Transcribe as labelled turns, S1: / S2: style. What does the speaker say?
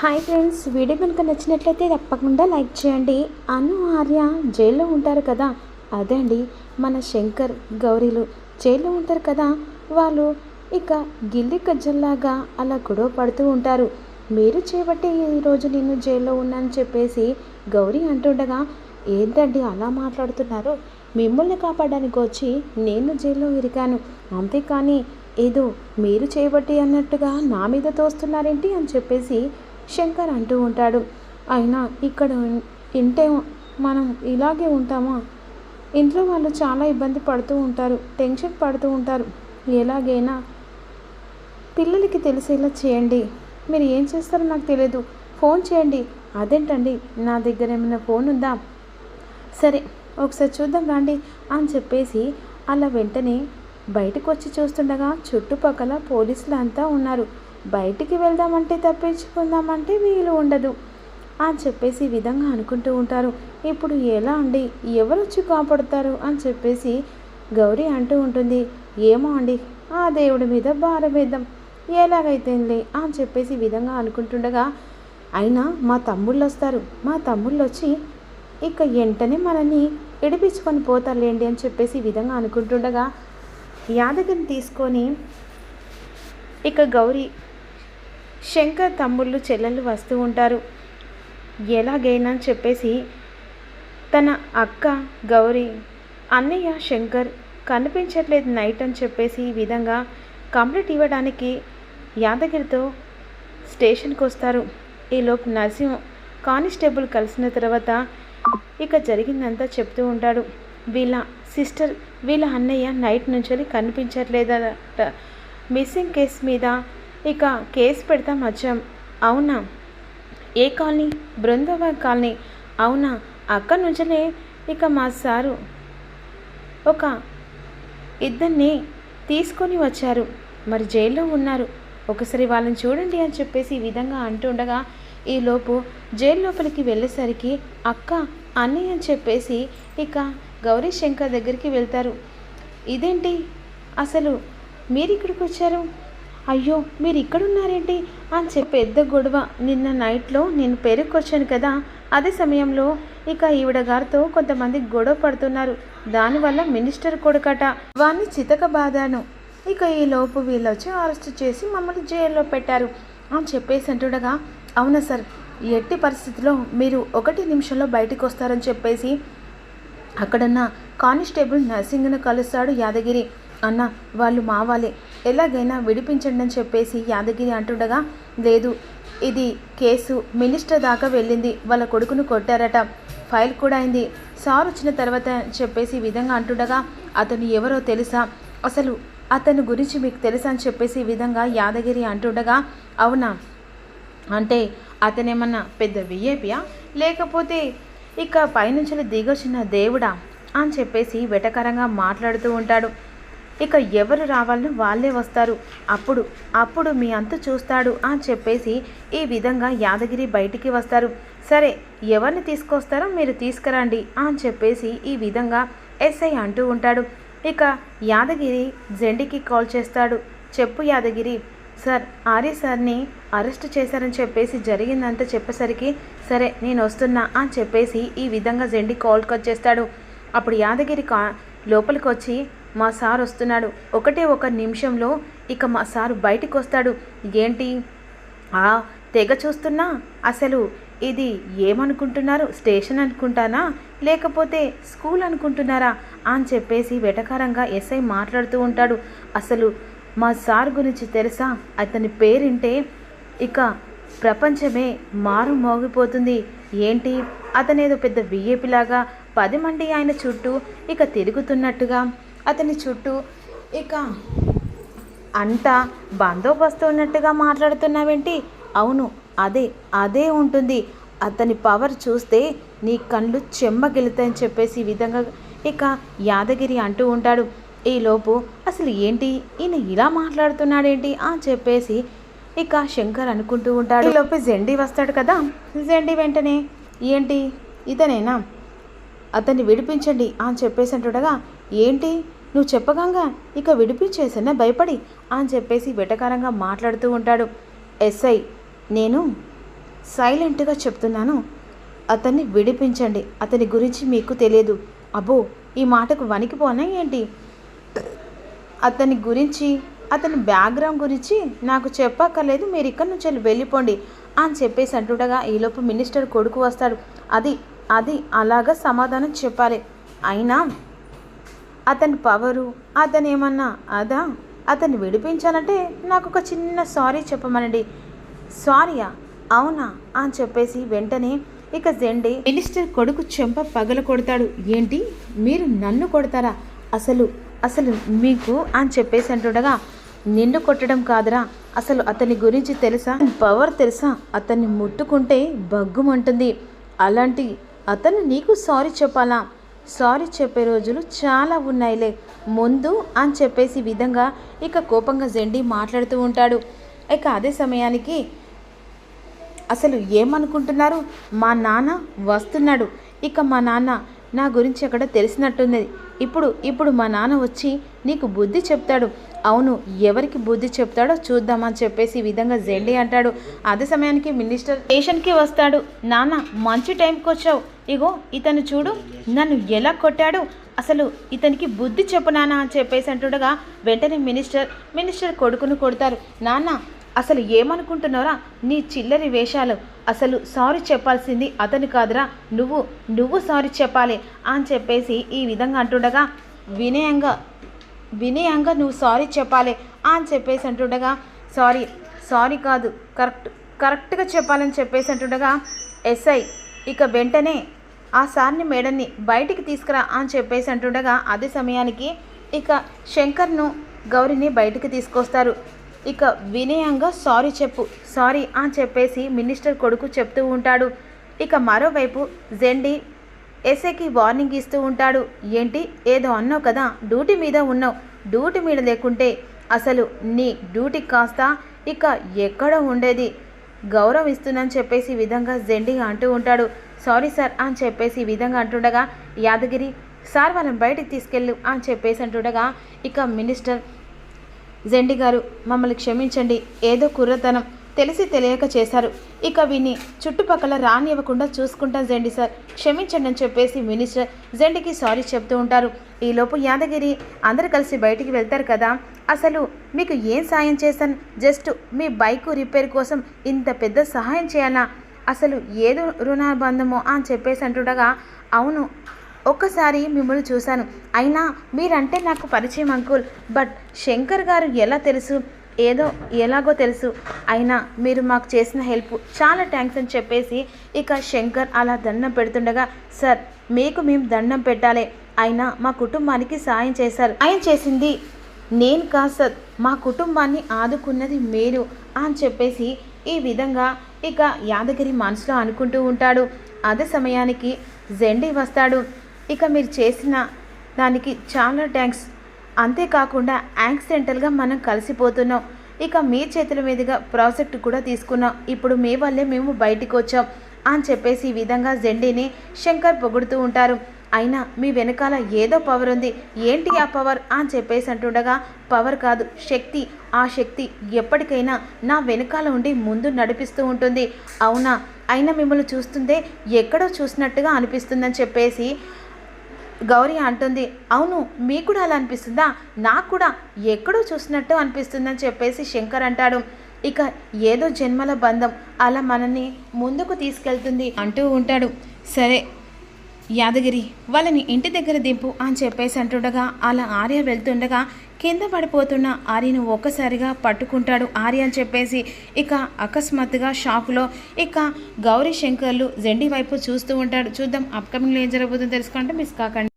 S1: Hi friends video కనుక నచ్చినట్లయితే తప్పకుండా లైక్ చేయండి. అను ఆర్య జైల్లో ఉంటారు కదా? అదే అండి మన శంకర్ గౌరీలు జైల్లో ఉంటారు కదా? వాళ్ళు ఇక గిల్లి కజ్జల్లాగా అలా గొడవ పడుతూ ఉంటారు. మీరు చేపట్టి ఈరోజు నేను జైల్లో ఉన్నాను చెప్పేసి గౌరీ అంటుండగా ఏంటండి అలా మాట్లాడుతున్నారు? మిమ్మల్ని కాపాడడానికి వచ్చి నేను జైల్లో ఇరికాను. అంతేకాని ఏదో మీరు చేయబట్టి అన్నట్టుగా నా మీద తోస్తున్నారేంటి అని చెప్పేసి శంకర్ అంటూ ఉంటాడు. అయినా ఇక్కడ ఇంటే మనం ఇలాగే ఉంటామా? ఇంట్లో వాళ్ళు చాలా ఇబ్బంది పడుతూ ఉంటారు. టెన్షన్ పడుతూ ఉంటారు. ఎలాగైనా పిల్లలకి తెలిసేలా చేయండి. మీరు ఏం చేస్తారో నాకు తెలియదు ఫోన్ చేయండి. అదేంటండి? నా దగ్గర ఏమైనా ఫోన్ ఉందా? సరే ఒకసారి చూద్దాం రండి అని చెప్పేసి అలా వెంటనే బయటకు వచ్చి చూస్తుండగా చుట్టుపక్కల పోలీసులు అంతా ఉన్నారు. బయటికి వెళ్దామంటే తప్పించుకుందామంటే వీలు ఉండదు అని చెప్పేసి ఈ విధంగా అనుకుంటూ ఉంటారు. ఇప్పుడు ఎలా అండి? ఎవరు వచ్చి కాపాడుతారు? అని చెప్పేసి గౌరీ అంటూ ఉంటుంది. ఏమో అండి ఆ దేవుడి మీద భారం వేద్దాం. ఎలాగైతేలే అని చెప్పేసి విధంగా అనుకుంటుండగా అయినా మా తమ్ముళ్ళు వస్తారు. మా తమ్ముళ్ళు వచ్చి ఇక వెంటనే మనల్ని ఇడిపించుకొని పోతారులేండి అని చెప్పేసి విధంగా అనుకుంటుండగా యాదగిరిని తీసుకొని ఇక గౌరీ శంకర్ తమ్ముళ్ళు చెల్లెళ్ళు వస్తూ ఉంటారు. ఎలాగైనా అని చెప్పేసి తన అక్క గౌరీ అన్నయ్య శంకర్ కనిపించట్లేదు నైట్ అని చెప్పేసి ఈ విధంగా కంప్లీట్ ఇవ్వడానికి యాదగిరితో స్టేషన్కి వస్తారు. ఈలోపు నరసింహ కానిస్టేబుల్ కలిసిన తర్వాత ఇక జరిగిందంతా చెప్తూ ఉంటాడు. వీళ్ళ సిస్టర్ వీళ్ళ అన్నయ్య నైట్ నుంచి కనిపించట్లేదట. మిస్సింగ్ కేస్ మీద ఇక కేసు పెడతాం వచ్చాం అవునా? ఏ కాలనీ? బృందవ కాలనీ? అవునా? అక్కడి నుంచనే ఇక మా సారు. ఒక ఇద్దరిని తీసుకొని వచ్చారు. మరి జైల్లో ఉన్నారు. ఒకసారి వాళ్ళని చూడండి అని చెప్పేసి ఈ విధంగా అంటుండగా ఈలోపు జైలు లోపలికి వెళ్ళేసరికి అక్క అన్నయ్య అని చెప్పేసి ఇక గౌరీ శంకర్ దగ్గరికి వెళ్తారు. ఇదేంటి? అసలు మీరు ఇక్కడికి వచ్చారు? అయ్యో మీరు ఇక్కడున్నారేంటి అని చెప్పి పెద్ద గొడవ నిన్న నైట్లో నేను పేరుకొచ్చాను కదా. అదే సమయంలో ఇక ఈవిడ గారితో కొంతమంది గొడవ పడుతున్నారు. దానివల్ల మినిస్టర్ కొడుకట వాణ్ణి చితక బాధాను ఇక ఈ లోపు వీళ్ళు వచ్చి అరెస్ట్ చేసి మమ్మల్ని జైల్లో పెట్టారు. అని చెప్పేసి అంటుండగా అవునా సార్ ఎట్టి పరిస్థితిలో మీరు ఒకటి నిమిషంలో బయటకు వస్తారని చెప్పేసి అక్కడున్న కానిస్టేబుల్ నర్సింగ్ను కలుస్తాడు యాదగిరి. అన్న వాళ్ళు మావాలే ఎలాగైనా విడిపించండి అని చెప్పేసి యాదగిరి అంటుండగా లేదు ఇది కేసు మినిస్టర్ దాకా వెళ్ళింది వాళ్ళ కొడుకును కొట్టారట ఫైల్ కూడా అయింది. సార్ వచ్చిన తర్వాత చెప్పేసి విధంగా అంటుండగా అతను ఎవరో తెలుసా? అసలు అతని గురించి మీకు తెలుసా అని చెప్పేసి విధంగా యాదగిరి అంటుండగా అవునా? అంటే అతనేమన్నా పెద్ద విఏపియా లేకపోతే ఇక పైనుంచి దిగొచ్చిన దేవుడా? అని చెప్పేసి వెటకరంగా మాట్లాడుతూ ఉంటాడు. ఇక ఎవరు రావాలని వాళ్ళే వస్తారు. అప్పుడు అప్పుడు మీ అంతు చూస్తాడు అని చెప్పేసి ఈ విధంగా యాదగిరి బయటికి వస్తారు. సరే ఎవరిని తీసుకొస్తారో మీరు తీసుకురండి అని చెప్పేసి ఈ విధంగా ఎస్ఐ అంటూ ఉంటాడు. ఇక యాదగిరి జెండికి కాల్ చేస్తాడు. చెప్పు యాదగిరి సార్ ఆర్య సార్ని అరెస్ట్ చేశారని చెప్పేసి జరిగిందంతా చెప్పేసరికి సరే నేను వస్తున్నా అని చెప్పేసి ఈ విధంగా జెండి కాల్కి వచ్చేస్తాడు. అప్పుడు యాదగిరి కా లోపలికి వచ్చి మా సార్ వస్తున్నాడు. ఒకటే ఒక నిమిషంలో ఇక మా సార్ బయటికి వస్తాడు ఏంటి? ఆ తెగ చూస్తున్నా? అసలు ఇది ఏమనుకుంటున్నారు? స్టేషన్ అనుకుంటానా? లేకపోతే స్కూల్ అనుకుంటున్నారా? అని చెప్పేసి వెటకారంగా ఎస్ఐ మాట్లాడుతూ ఉంటాడు. అసలు మా సార్ గురించి తెలుసా? అతని పేరింటే ఇక ప్రపంచమే మారు మోగిపోతుంది. ఏంటి? అతనేదో పెద్ద విఏపిలాగా పది మంది ఆయన చుట్టూ ఇక తిరుగుతున్నట్టుగా అతని చుట్టూ ఇక అంతా బందోబస్తు ఉన్నట్టుగా మాట్లాడుతున్నావేంటి? అవును అదే అదే ఉంటుంది. అతని పవర్ చూస్తే నీ కళ్ళు చెమ్మగిలుతాయని చెప్పేసి ఈ విధంగా ఇక యాదగిరి అంటూ ఉంటాడు. ఈలోపు అసలు ఏంటి? ఈయన ఇలా మాట్లాడుతున్నాడేంటి? అని చెప్పేసి ఇక శంకర్ అనుకుంటూ ఉంటాడు. ఈలోపు జెండి వస్తాడు కదా? జెండి వెంటనే ఏంటి? ఇతనేనా? అతన్ని విడిపించండి అని చెప్పేసి అంటుండగా ఏంటి? నువ్వు చెప్పగంగా? ఇక విడిపించేసన్నా భయపడి అని చెప్పేసి వెటకారంగా మాట్లాడుతూ ఉంటాడు ఎస్ఐ. నేను సైలెంట్గా చెప్తున్నాను. అతన్ని విడిపించండి. అతని గురించి మీకు తెలియదు. అబ్బో ఈ మాటకు వణికిపోనా ఏంటి? అతని గురించి అతని బ్యాక్గ్రౌండ్ గురించి నాకు చెప్పక్కర్లేదు. మీరు ఇక్కడి నుంచి వెళ్ళి వెళ్ళిపోండి అని చెప్పేసి అంటుండగా ఈలోపు మినిస్టర్ కొడుకు వస్తాడు. అది అది అలాగా సమాధానం చెప్పాలి. అయినా అతని పవరు అతను ఏమన్నా అదా? అతన్ని విడిపించాలంటే నాకు ఒక చిన్న సారీ చెప్పమనండి. సారీయా? అవునా? అని చెప్పేసి వెంటనే ఇక జెండే మినిస్టర్ కొడుకు చెంప పగల కొడతాడు. ఏంటి? మీరు నన్ను కొడతారా? అసలు అసలు మీకు? అని చెప్పేసి అంటుండగా నిన్ను కొట్టడం కాదురా. అసలు అతని గురించి తెలుసా? పవర్ తెలుసా? అతన్ని ముట్టుకుంటే బగ్గుమంటుంది అలాంటి అతను నీకు సారీ చెప్పాలా? సారీ చెప్పే రోజులు చాలా ఉన్నాయిలే. ముందు అని చెప్పేసి విధంగా ఇక కోపంగా జెండి మాట్లాడుతూ ఉంటాడు. ఇక అదే సమయానికి అసలు ఏమనుకుంటున్నారు? మా నాన్న వస్తున్నాడు. ఇక మా నాన్న నా గురించి అక్కడ తెలిసినట్టున్నది ఇప్పుడు ఇప్పుడు మా నాన్న వచ్చి నీకు బుద్ధి చెప్తాడు. అవును ఎవరికి బుద్ధి చెప్తాడో చూద్దామని చెప్పేసి ఈ విధంగా జెండి అంటాడు. అదే సమయానికి మినిస్టర్ స్టేషన్కి వస్తాడు. నాన్న మంచి టైంకి వచ్చావు. ఇగో ఇతను చూడు నన్ను ఎలా కొట్టాడు. అసలు ఇతనికి బుద్ధి చెప్పు నాన్న అని చెప్పేసి అంటుండగా వెంటనే మినిస్టర్ మినిస్టర్ కొడుకును కొడతారు. నాన్న అసలు ఏమనుకుంటున్నారా నీ చిల్లరి వేషాలు. అసలు సారీ చెప్పాల్సింది అతను కాదురా. నువ్వు నువ్వు సారీ చెప్పాలి అని చెప్పేసి ఈ విధంగా అంటుండగా వినయంగా వినయంగా నువ్వు సారీ చెప్పాలి అని చెప్పేసి అంటుండగా సారీ సారీ కాదు కరెక్ట్ కరెక్ట్గా చెప్పాలని చెప్పేసి అంటుండగా ఎస్ఐ ఇక వెంటనే ఆ సార్ని మేడంని బయటికి తీసుకురా అని చెప్పేసి అంటుండగా అదే సమయానికి ఇక శంకర్ను గౌరిని బయటికి తీసుకొస్తారు. ఇక వినయంగా సారీ చెప్పు సారీ అని చెప్పేసి మినిస్టర్ కొడుకు చెప్తూ ఉంటాడు. ఇక మరోవైపు జెండి ఎస్ఏకి వార్నింగ్ ఇస్తూ ఉంటాడు. ఏంటి? ఏదో అన్నావు కదా? డ్యూటీ మీద ఉన్నావు. డ్యూటీ మీద లేకుంటే అసలు నీ డ్యూటీ కాస్త ఇక ఎక్కడ ఉండేది? గౌరవం చెప్పేసి విధంగా జెండిగా అంటూ ఉంటాడు. సారీ సార్ అని చెప్పేసి విధంగా అంటుండగా యాదగిరి సార్ వాళ్ళని బయటికి తీసుకెళ్ళు అని చెప్పేసి అంటుండగా ఇక మినిస్టర్ జెండి గారు మమ్మల్ని క్షమించండి. ఏదో కుర్రతనం. తెలిసి తెలియక చేశారు. ఇక విని చుట్టుపక్కల రానివ్వకుండా చూసుకుంటాం జెండి సార్. క్షమించండి అని చెప్పేసి మినిస్టర్ జెండికి సారీ చెప్తూ ఉంటారు. ఈలోపు యాదగిరి అందరు కలిసి బయటికి వెళ్తారు కదా. అసలు మీకు ఏం సాయం చేశాను? జస్ట్ మీ బైక్ రిపేర్ కోసం ఇంత పెద్ద సహాయం చేయాలా? అసలు ఏదో రుణాబంధమో అని చెప్పేసి అంటుండగా అవును ఒక్కసారి మిమ్మల్ని చూశాను. అయినా మీరంటే నాకు పరిచయం అంకుల్. బట్ శంకర్ గారు ఎలా తెలుసు? ఏదో ఎలాగో తెలుసు. అయినా మీరు మాకు చేసిన హెల్ప్ చాలా థ్యాంక్స్ అని చెప్పేసి ఇక శంకర్ అలా దండం పెడుతుండగా సార్ మీకు మేము దండం పెట్టాలి. అయినా మా కుటుంబానికి సాయం చేశారు. ఆయన చేసింది నేను కాదు సార్. మా కుటుంబాన్ని ఆదుకున్నది మీరు. అని చెప్పేసి ఈ విధంగా ఇక యాదగిరి మనసులో అనుకుంటూ ఉంటాడు. అదే సమయానికి జెండి వస్తాడు. ఇక మీరు చేసిన దానికి చాలా థ్యాంక్స్ అంతేకాకుండా యాక్సిడెంటల్గా మనం కలిసిపోతున్నాం. ఇక మీ చేతుల మీదుగా ప్రాజెక్ట్ కూడా తీసుకున్నాం. ఇప్పుడు మీ వల్లే మేము బయటికి వచ్చాం అని చెప్పేసి ఈ విధంగా జెండీని శంకర్ పొగుడుతూ ఉంటారు. అయినా మీ వెనకాల ఏదో పవర్ ఉంది. ఏంటి ఆ పవర్ అని చెప్పేసి అంటుండగా పవర్ కాదు శక్తి. ఆ శక్తి ఎప్పటికైనా నా వెనకాల ఉండి ముందు నడిపిస్తూ ఉంటుంది. అవునా? అయినా మిమ్మల్ని చూస్తుంటే ఎక్కడో చూసినట్టుగా అనిపిస్తుందని చెప్పేసి గౌరీ అంటుంది అవును మీకు కూడా అలా అనిపిస్తుందా? నాకు కూడా ఎక్కడో చూసినట్టు అనిపిస్తుందని చెప్పేసి శంకర్ అంటాడు. ఇక ఏదో జన్మల బంధం అలా మనల్ని ముందుకు తీసుకెళ్తుంది అంటూ ఉంటాడు. సరే యాదగిరి వాళ్ళని ఇంటి దగ్గర దింపు అని చెప్పేసి అంటుండగా అలా ఆర్య వెళ్తుండగా కింద పడిపోతున్న ఆర్యను ఒక్కసారిగా పట్టుకుంటాడు ఆర్య అని చెప్పేసి. ఇక అకస్మాత్తుగా షాక్లో ఇక గౌరీ శంకర్లు జెండి వైపు చూస్తూ ఉంటాడు. చూద్దాం అప్కమింగ్లో ఏం జరగబోతుందో తెలుసుకుంటే మిస్ కాకండి.